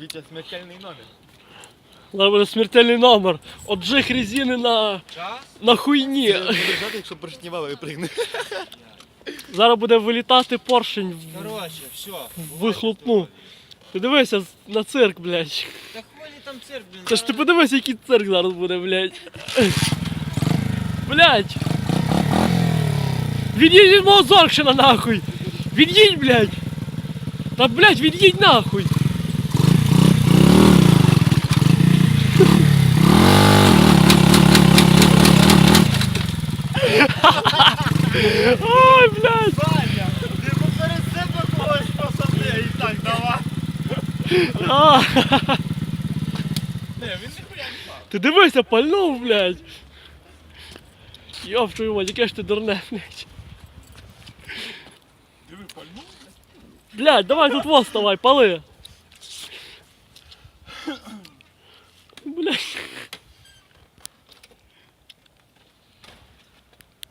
Вітя, смертельний номер. Зараз буде смертельний номер. Отжиг резини на, Час? на хуйні. Буде жати, якщо поршнева випригне. Зараз буде вилітати поршень в- Короче, все. в вихлопну. Ти дивися на цирк, блядь. Та хуй там цирк, блін. Та ж ти подивися, який цирк зараз буде, блядь. Блядь. Від'їдь від мого Зоркшина нахуй. Від'їдь, блядь. Та, блядь, від'їдь нахуй. Ой, блядь. Ваня, ти поперед себе когось посади і так давай. А, Не, він ніхуя не мав. ти дивися, пальнув, блядь. Йоп, твою мать, яке ж ти дурне, блядь. Диви, пальнув. Блядь, давай тут воз вставай, пали.